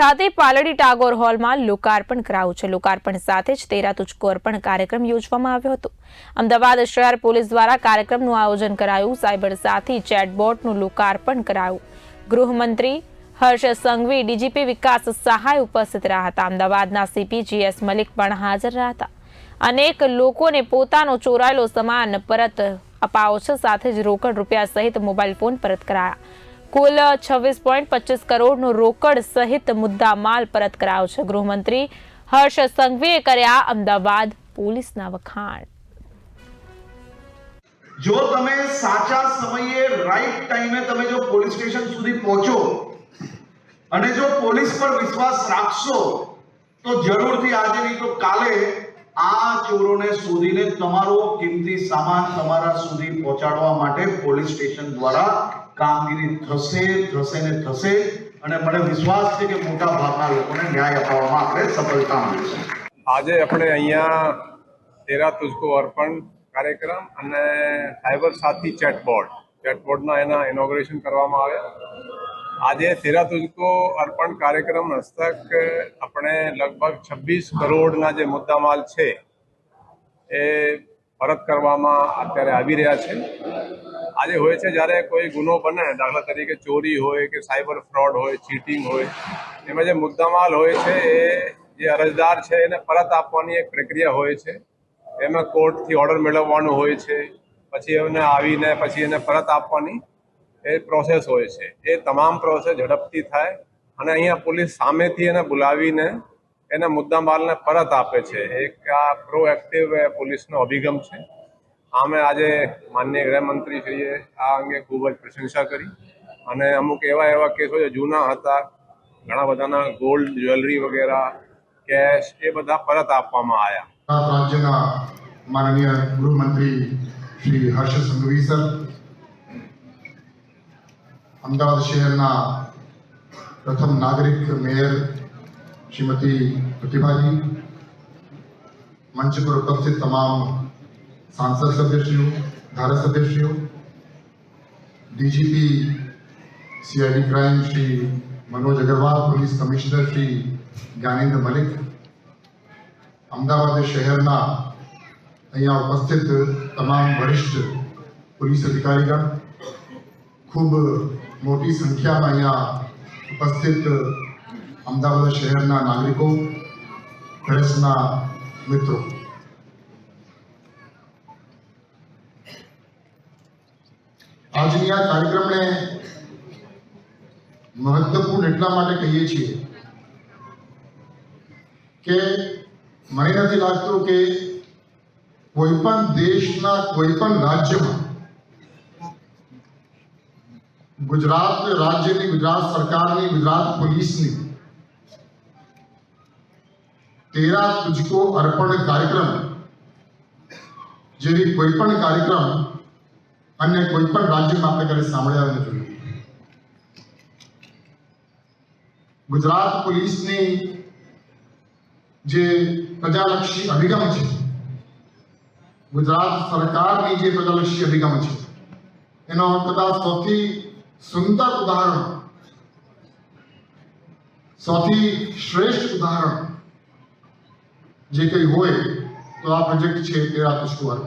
ખાતે પાલડી ટાગોર હોલમાં લોકાર્પણ કરાયું છે. લોકાર્પણ સાથે જ તેરા તુચકો કાર્યક્રમ યોજવામાં આવ્યો હતો. અમદાવાદ શહેર પોલીસ દ્વારા કાર્યક્રમનું આયોજન કરાયું. સાયબર સાથી ચેટબોટનું લોકાર્પણ કરાયું. ગૃહમંત્રી હર્ષ સંઘવી ડીજીપી વિકાસ સહાય ઉપસ્થિત રહ્યા હતા. અમદાવાદના સીપી જીએસ મલિક પણ હાજર રહ્યા હતા. અનેક લોકોને પોતાનો ચોરાયેલો સામાન પરત અપાવો છે. સાથે જ રોકડ રૂપિયા સહિત મોબાઈલ ફોન પરત કરાયા. કુલ છવ્વીસ પોઈન્ટ પચીસ કરોડનું રોકડ સહિત મુદ્દા માલ પરત કરાયો છે ગૃહમંત્રી હર્ષ સંઘવીએ કર્યા અમદાવાદ પોલીસના વખાણ. જો તમે સાચા સમયે રાઈટ ટાઈમે તમે જો પોલીસ સ્ટેશન સુધી પહોંચો અને જો પોલીસ પર વિશ્વાસ રાખશો, તો જરૂરથી આજે નહીં તો કાલે આ ચોરોને શોધીને તમારો કિંમતી સામાન તમારા સુધી પહોંચાડવા માટે પોલીસ સ્ટેશન દ્વારા કામગીરી થશે થશે ને થશે. અને મને વિશ્વાસ છે કે મોટા ભાગના લોકોને ન્યાય અપાવવામાં આપણે સફળતા મળશે આજે આપણે અહીંયા તેરા તુજકો અર્પણ કાર્યક્રમ અને સાયબર સાથી ચેટબોર્ડ ચેટબોર્ડના એના ઇનોગ્રેશન કરવામાં આવ્યા. આજે તેરા તુજકો અર્પણ કાર્યક્રમ હસ્તક આપણે લગભગ છવ્વીસ કરોડના જે મુદ્દામાલ છે એ પરત કરવામાં અત્યારે આવી રહ્યા છે. આજે હોય છે જ્યારે કોઈ ગુનો બને, દાખલા તરીકે ચોરી હોય કે સાયબર ફ્રોડ હોય, ચીટિંગ હોય, એમાં જે મુદ્દામાલ હોય છે એ જે અરજદાર છે એને પરત આપવાની એક પ્રક્રિયા હોય છે. એમાં કોર્ટથી ઓર્ડર મેળવવાનું હોય છે, પછી એમને આવીને, પછી એને પરત આપવાની એ પ્રોસેસ હોય છે. એ તમામ પ્રોસેસ ઝડપથી થાય અને અહીંયા પોલીસ સામેથી એને બોલાવીને એના મુદ્દામાલને પરત આપે છે. એક આ પ્રોએક્ટિવ પોલીસનો અભિગમ છે. અમે આજે માનનીય ગૃહમંત્રીશ્રીએ આ અંગે ખૂબ જ પ્રશંસા કરી. અને અમુક એવા એવા કેસો જે જૂના હતા, ઘણા બધાના ગોલ્ડ જ્વેલરી વગેરે કેશ એ બધા પરત આપવામાં આવ્યા રાજ્યના માનનીય ગૃહમંત્રી શ્રી હર્ષ સંઘવી સર, અમદાવાદ શહેરના પ્રથમ નાગરિક મેયર શ્રીમતી પ્રતિભાજી, મંચ પર ઉપસ્થિત તમામ સાંસદ સભ્યશ્રીઓ ધારાસભ્યશ્રીઓ DGP CID crime Shri Manoj Agrawal police commissioner Shri Gyanendra Malik Ahmedabad શહેરના અહીંયા ઉપસ્થિત તમામ વરિષ્ઠ પોલીસ અધિકારીગણ ખૂબ મોટી સંખ્યામાં અહીંયા ઉપસ્થિત અમદાવાદ શહેરના નાગરિકો પ્રેસના મિત્રો આજની આ કાર્યક્રમને મહત્વપૂર્ણ એટલા માટે કહીએ છીએ કે મને નથી લાગતું કે કોઈ પણ દેશના કોઈ પણ રાજ્યમાં ગુજરાત રાજ્યની, ગુજરાત સરકારની, ગુજરાત પોલીસની તેરા તુજકો અર્પણ કાર્યક્રમ જેવી કોઈ પણ કાર્યક્રમ અન્ય કોઈ પણ રાજ્યમાં આપણે ક્યારે સાંભળ્યા નથી ગુજરાત પોલીસની જે પ્રજાલક્ષી અભિગમ છે, ગુજરાત સરકારની જે પ્રજાલક્ષી અભિગમ છે, એનો કદાચ સૌથી સુંદર ઉદાહરણ, સૌથી શ્રેષ્ઠ ઉદાહરણ જે કંઈ હોય તો આ પ્રોજેક્ટ છે તેરા પુષ્કવાર